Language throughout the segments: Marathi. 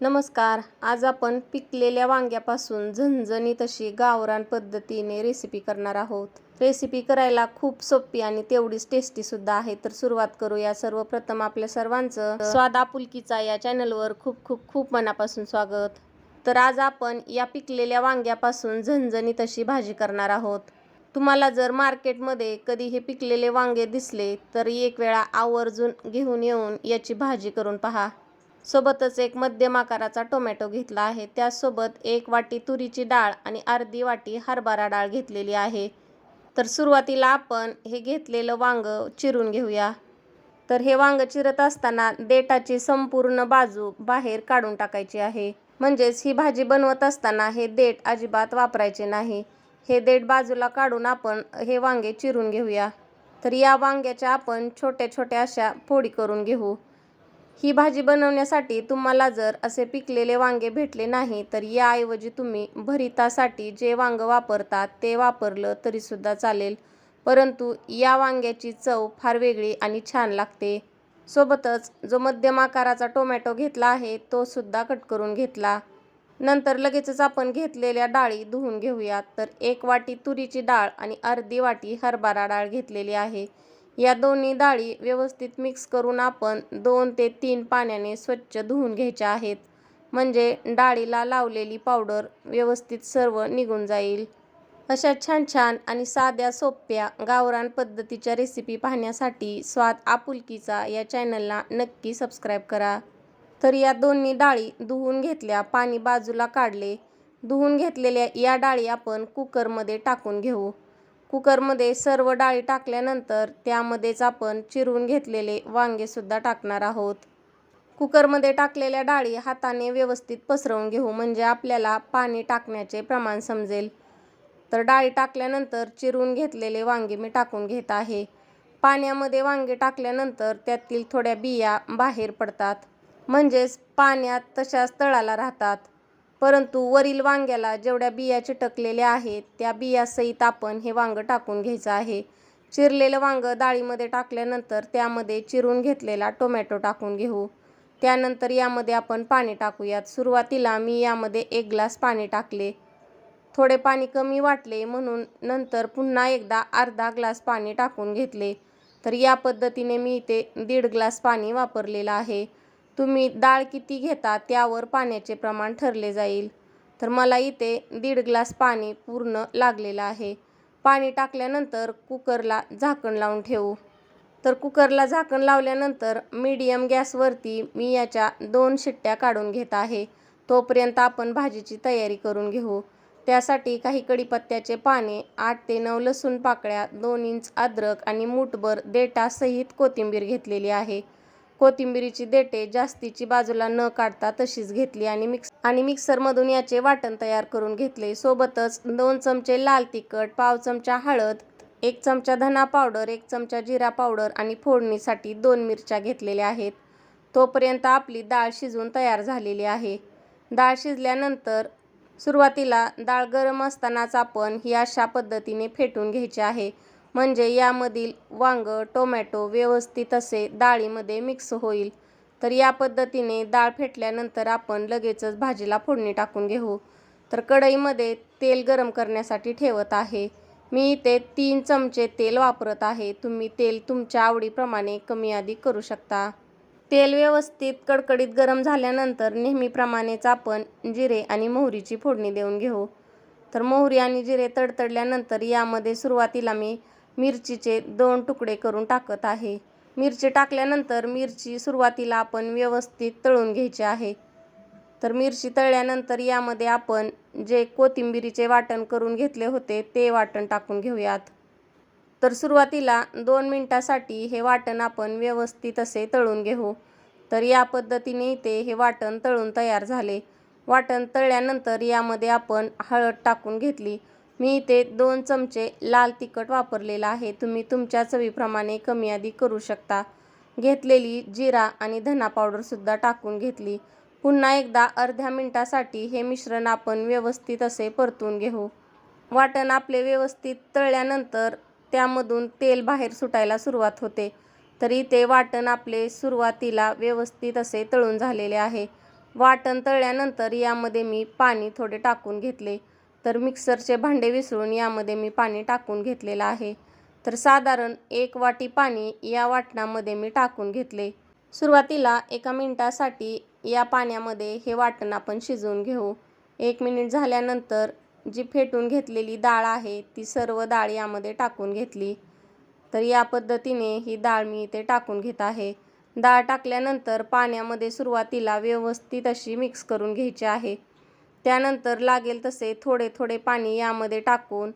नमस्कार. आज आपण पिकलेल्या वांग्यापासून झणझणीत अशी गावरान पद्धतीने रेसिपी करणार आहोत. रेसिपी करायला खूप सोपी आणि तेवढीच टेस्टी सुद्धा आहे. तर सुरुवात करूया सर्वप्रथम आपल्या सर्वांचं स्वाद आपुलकीचा या चॅनलवर खूप खूप खूप मनापासून स्वागत. तर आज आपण या पिकलेल्या वांग्यापासून झणझणीत अशी भाजी करणार आहोत. तुम्हाला जर मार्केटमध्ये कधी हे पिकलेले वांगे दिसले तर एक वेळा आवर्जून घेऊन येऊन याची भाजी करून पहा. सोबतच एक मध्यम आकाराचा टोमॅटो घेतला आहे. त्यासोबत एक वाटी तुरीची डाळ आणि अर्धी वाटी हरभरा डाळ घेतलेली आहे. तर सुरुवातीला आपण हे घेतलेलं वांग चिरून घेऊया. तर हे वांग चिरत असताना देठाची संपूर्ण बाजू बाहेर काढून टाकायची आहे. म्हणजेच ही भाजी बनवत असताना हे देठ अजिबात वापरायचे नाही. हे देठ बाजूला काढून आपण हे वांगे चिरून घेऊया. तर या वांग्याच्या आपण छोट्या छोट्या अशा फोडी करून घेऊ. ही भाजी बनवण्यासाठी तुम्हाला जर असे पिकलेले वांगे भेटले नाही तर याऐवजी तुम्ही भरितासाठी जे वांग वापरतात ते वापरलं तरीसुद्धा चालेल. परंतु या वांग्याची चव फार वेगळी आणि छान लागते. सोबतच जो मध्यम आकाराचा टोमॅटो घेतला आहे तो सुद्धा कट करून घेतला. नंतर लगेचच आपण घेतलेल्या डाळी धुवून घेऊयात. तर एक वाटी तुरीची डाळ आणि अर्धी वाटी हरभरा डाळ घेतलेली आहे. या दोन्ही डाळी व्यवस्थित मिक्स करून आपण दोन ते तीन पाण्याने स्वच्छ धुवून घ्यायच्या आहेत. म्हणजे डाळीला लावलेली पावडर व्यवस्थित सर्व निघून जाईल. अशा छान छान आणि साध्या सोप्या गावरान पद्धतीच्या रेसिपी पाहण्यासाठी स्वाद आपुलकीचा या चॅनलला नक्की सबस्क्राईब करा. तर या दोन्ही डाळी धुवून घेतल्या पाणी बाजूला काढले. धुवून घेतलेल्या या डाळी आपण कुकरमध्ये टाकून घेऊ. कुकरमध्ये सर्व डाळी टाकल्यानंतर त्यामध्येच आपण चिरून घेतलेले वांगेसुद्धा टाकणार आहोत. कुकरमध्ये टाकलेल्या डाळी हाताने व्यवस्थित पसरवून घेऊ म्हणजे आपल्याला पाणी टाकण्याचे प्रमाण समजेल. तर डाळी टाकल्यानंतर चिरून घेतलेले वांगे मी टाकून घेत आहे. पाण्यामध्ये वांगे टाकल्यानंतर त्यातील थोड्या बिया बाहेर पडतात. म्हणजेच पाण्यात तशाच तळाला राहतात. परंतु वरील वांग्याला जेवढ्या बिया चिटकलेल्या आहेत त्या बियासहित आपण हे वांगं टाकून घ्यायचं आहे. चिरलेलं वांगं डाळीमध्ये टाकल्यानंतर त्यामध्ये चिरून घेतलेला टोमॅटो टाकून घेऊ. त्यानंतर यामध्ये आपण पाणी टाकूयात. सुरुवातीला मी यामध्ये एक ग्लास पाणी टाकले. थोडे पाणी कमी वाटले म्हणून नंतर पुन्हा एकदा अर्धा ग्लास पाणी टाकून घेतले. तर या पद्धतीने मी इथे दीड ग्लास पाणी वापरलेलं आहे. तुम्ही डाळ किती घेता त्यावर पाण्याचे प्रमाण ठरले जाईल. तर मला इथे दीड ग्लास पाणी पूर्ण लागलेलं आहे. पाणी टाकल्यानंतर कुकरला झाकण लावून ठेवू. तर कुकरला झाकण लावल्यानंतर मीडियम गॅसवरती मी याच्या दोन शिट्ट्या काढून घेत आहे. तोपर्यंत आपण भाजीची तयारी करून घेऊ. त्यासाठी काही कडीपत्त्याचे पाने आठ ते नऊ लसूण पाकळ्या दोन इंच अद्रक आणि मूठभर देठासहित कोथिंबीर घेतलेली आहे. कोथिंबिरीची देठे जास्तीची बाजूला न काढता तशीच घेतली आणि मिक्स आणि मिक्सरमधून याचे वाटण तयार करून घेतले. सोबतच दोन चमचे लाल तिखट पाव चमचा हळद एक चमचा धना पावडर एक चमचा जिरा पावडर आणि फोडणीसाठी दोन मिरच्या घेतलेल्या आहेत. तोपर्यंत आपली डाळ शिजवून तयार झालेली आहे. डाळ शिजल्यानंतर सुरुवातीला डाळ गरम असतानाच आपण ही अशा पद्धतीने फेटून घ्यायची आहे. म्हणजे यामधील वांग टोमॅटो व्यवस्थित असे डाळीमध्ये मिक्स होईल. तर या पद्धतीने डाळ फेटल्यानंतर आपण लगेचच भाजीला फोडणी टाकून घेऊ. तर कढईमध्ये तेल गरम करण्यासाठी ठेवत आहे. मी इथे तीन चमचे तेल वापरत आहे. तुम्ही तेल तुमच्या आवडीप्रमाणे कमी अधिक करू शकता. तेल व्यवस्थित कडकडीत गरम झाल्यानंतर नेहमीप्रमाणेच आपण जिरे आणि मोहरीची फोडणी देऊन घेऊ. तर मोहरी आणि जिरे तडतडल्यानंतर यामध्ये सुरुवातीला मी मिरचीचे दोन तुकडे करून टाकत आहे. मिरची टाकल्यानंतर मिरची सुरुवातीला आपण व्यवस्थित तळून घ्यायची आहे. तर मिरची तळल्यानंतर यामध्ये आपण जे कोथिंबिरीचे वाटण करून घेतले होते ते वाटण टाकून घेऊयात. तर सुरुवातीला दोन मिनटासाठी हे वाटण आपण व्यवस्थित असे तळून घेऊ. तर या पद्धतीने इथे हे वाटण तळून तयार झाले. वाटण तळल्यानंतर यामध्ये आपण हळद टाकून घेतली. मी इथे दोन चमचे लाल तिखट वापरलेलं आहे. तुम्ही तुमच्या चवीप्रमाणे कमी अधिक करू शकता. घेतलेली जिरा आणि धना पावडरसुद्धा टाकून घेतली. पुन्हा एकदा अर्ध्या मिनटासाठी हे मिश्रण आपण व्यवस्थित असे परतून घेऊ. वाटण आपले व्यवस्थित तळल्यानंतर त्यामधून तेल बाहेर सुटायला सुरुवात होते. तरी ते वाटण आपले सुरुवातीला व्यवस्थित असे तळून झालेले आहे. वाटण तळल्यानंतर यामध्ये मी पाणी थोडे टाकून घेतले. तर मिक्सरचे भांडे विसरून यामध्ये मी पाणी टाकून घेतलेलं आहे. तर साधारण एक वाटी पाणी या वाटणामध्ये मी टाकून घेतले. सुरुवातीला एका मिनटासाठी या पाण्यामध्ये हे वाटण आपण शिजवून घेऊ. एक मिनिट झाल्यानंतर जी फेटून घेतलेली डाळ आहे ती सर्व डाळ यामध्ये टाकून घेतली. तर या पद्धतीने ही डाळ मी इथे टाकून घेत आहे. डाळ टाकल्यानंतर पाण्यामध्ये सुरुवातीला व्यवस्थित अशी मिक्स करून घ्यायची आहे. त्यानंतर लागेल तसे थोडे थोडे पाणी यामध्ये टाकून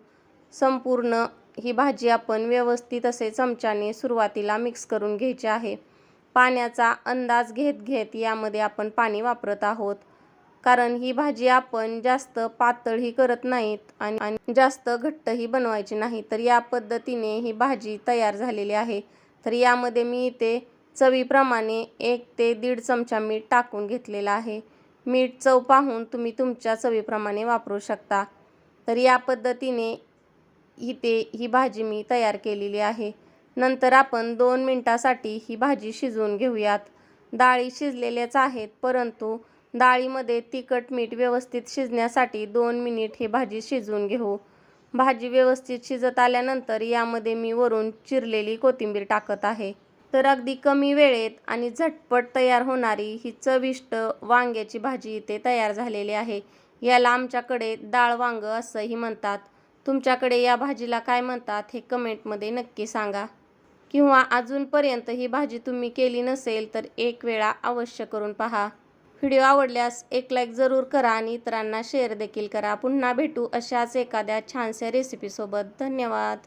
संपूर्ण ही भाजी आपण व्यवस्थित असे चमच्याने सुरुवातीला मिक्स करून घ्यायची आहे. पाण्याचा अंदाज घेत घेत यामध्ये आपण पाणी वापरत आहोत. कारण ही भाजी आपण जास्त पातळही करत नाहीत आणि जास्त घट्टही बनवायची नाही. तर या पद्धतीने ही भाजी तयार झालेली आहे. तर यामध्ये मी इथे चवीप्रमाणे एक ते दीड चमचा मीठ टाकून घेतलेला आहे. मीठ चव पाहून तुम्ही तुमच्या चवीप्रमाणे वापरू शकता. तर या पद्धतीने इथे ही भाजी मी तयार केलेली आहे. नंतर आपण दोन मिनटासाठी ही भाजी शिजवून घेऊयात. डाळी शिजलेल्याच आहेत परंतु डाळीमध्ये तिखट मीठ व्यवस्थित शिजण्यासाठी दोन मिनिट ही भाजी शिजवून घेऊ. भाजी व्यवस्थित शिजत आल्यानंतर यामध्ये मी वरून चिरलेली कोथिंबीर टाकत आहे. तर अगदी कमी वेळेत आणि झटपट तयार होणारी ही चविष्ट वांग्याची भाजी इथे तयार झालेली आहे. याला आमच्याकडे डाळ वांग असंही म्हणतात. तुमच्याकडे या भाजीला काय म्हणतात हे कमेंटमध्ये नक्की सांगा. किंवा अजूनपर्यंत ही भाजी तुम्ही केली नसेल तर एक वेळा अवश्य करून पहा. व्हिडिओ आवडल्यास एक लाईक जरूर करा आणि इतरांना शेअर देखील करा. पुन्हा भेटू अशाच एखाद्या छानशा रेसिपीसोबत. धन्यवाद.